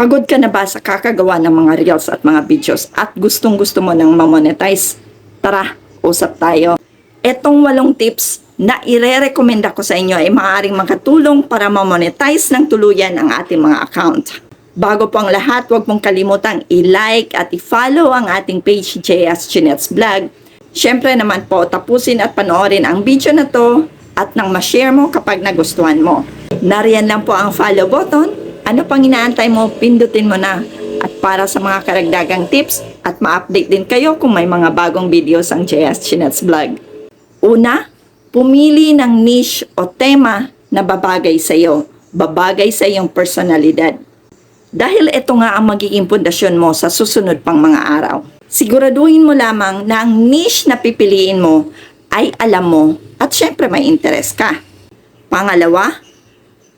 Pagod ka na ba sa kakagawa ng mga reels at mga videos at gustong gusto mo nang mamonetize? Tara, usap tayo. Etong walong tips na ire-recommenda ko sa inyo ay maaaring makatulong para mamonetize ng tuluyan ang ating mga account. Bago po ang lahat, huwag mong kalimutang i-like at i-follow ang ating page JS Chinets Vlog. Siyempre naman po, tapusin at panoorin ang video na to at nang ma-share mo kapag nagustuhan mo. Nariyan lang po ang follow button. Ano pang inaantay mo, pindutin mo na. At para sa mga karagdagang tips at ma-update din kayo kung may mga bagong videos ang JS Chinets Vlog. Una, pumili ng niche o tema na babagay sa iyo, babagay sa iyong personalidad. Dahil ito nga ang magiging pundasyon mo sa susunod pang mga araw. Siguraduhin mo lamang na ang niche na pipiliin mo ay alam mo at syempre may interest ka. Pangalawa,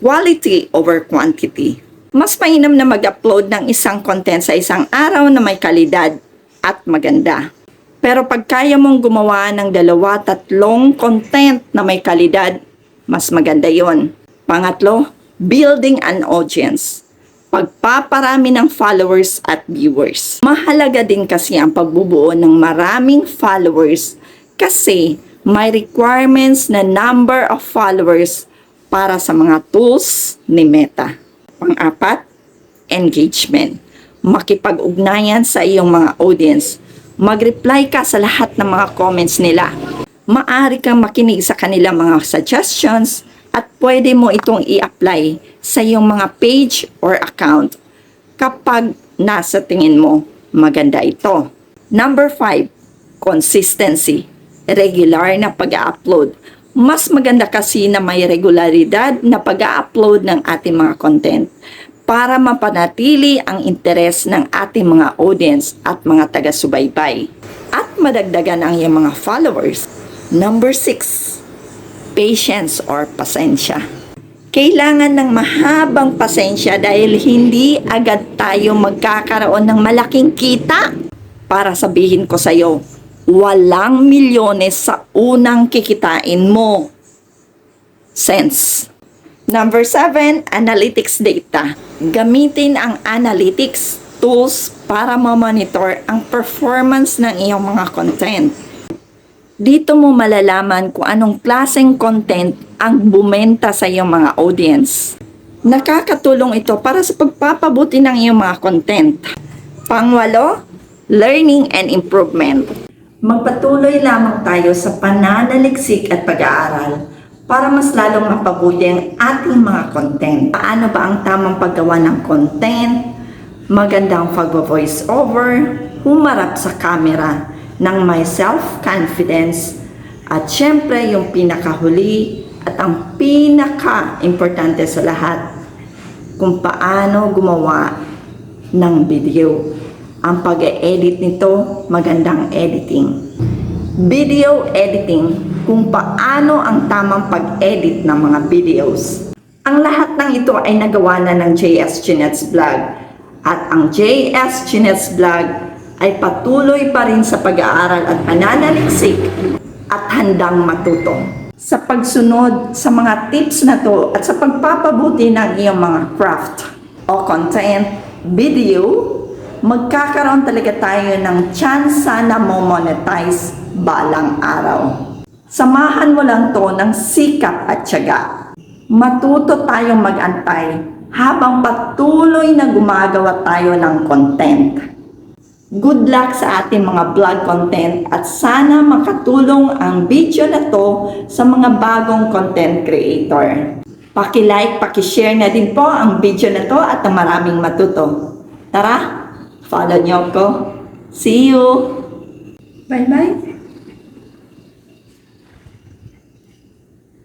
quality over quantity. Mas mainam na mag-upload ng isang content sa isang araw na may kalidad at maganda. Pero pag kaya mong gumawa ng dalawa, tatlong content na may kalidad, mas maganda yon. Pangatlo, building an audience. Pagpaparami ng followers at viewers. Mahalaga din kasi ang pagbubuo ng maraming followers kasi may requirements na number of followers para sa mga tools ni Meta. Pang-apat, engagement. Makipag-ugnayan sa iyong mga audience. Mag-reply ka sa lahat ng mga comments nila. Maari kang makinig sa kanilang mga suggestions at pwede mo itong i-apply sa iyong mga page or account kapag nasa tingin mo maganda ito. Number 5, consistency. Regular na pag-upload. Mas maganda kasi na may regularidad na pag-upload ng ating mga content para mapanatili ang interes ng ating mga audience at mga taga-subaybay at madagdagan ang iyong mga followers. Number 6, patience or pasensya. Kailangan ng mahabang pasensya dahil hindi agad tayo magkakaroon ng malaking kita. Para sabihin ko sa iyo, walang milyones sa unang kikitain mo. Sense. Number 7, analytics data. Gamitin ang analytics tools para ma-monitor ang performance ng iyong mga content. Dito mo malalaman kung anong klaseng content ang bumenta sa iyong mga audience. Nakakatulong ito para sa pagpapabuti ng iyong mga content. Pangwalo, learning and improvement. Magpatuloy lamang tayo sa pananaliksik at pag-aaral para mas lalong mapabuti ang ating mga content. Paano ba ang tamang paggawa ng content? Magandang pag-voice over, humarap sa camera ng may self-confidence at syempre yung pinakahuli at ang pinaka-importante sa lahat kung paano gumawa ng video. Ang pag-edit nito, magandang editing. Video editing, kung paano ang tamang pag-edit ng mga videos. Ang lahat ng ito ay nagawa na ng JS Chinets Vlog. At ang JS Chinets Vlog ay patuloy pa rin sa pag-aaral at pananaliksik at handang matuto. Sa pagsunod sa mga tips na to at sa pagpapabuti ng iyong mga craft o content, video, magkakaroon talaga tayo ng chance na mo-monetize balang araw. Samahan mo lang to ng sikap at tiyaga. Matuto tayong magantay habang patuloy na gumagawa tayo ng content. Good luck sa ating mga vlog content at sana makatulong ang video na to sa mga bagong content creator. Paki-like, paki-share na din po ang video na to at ang maraming matuto. Tara, follow nyo ko. See you! Bye-bye!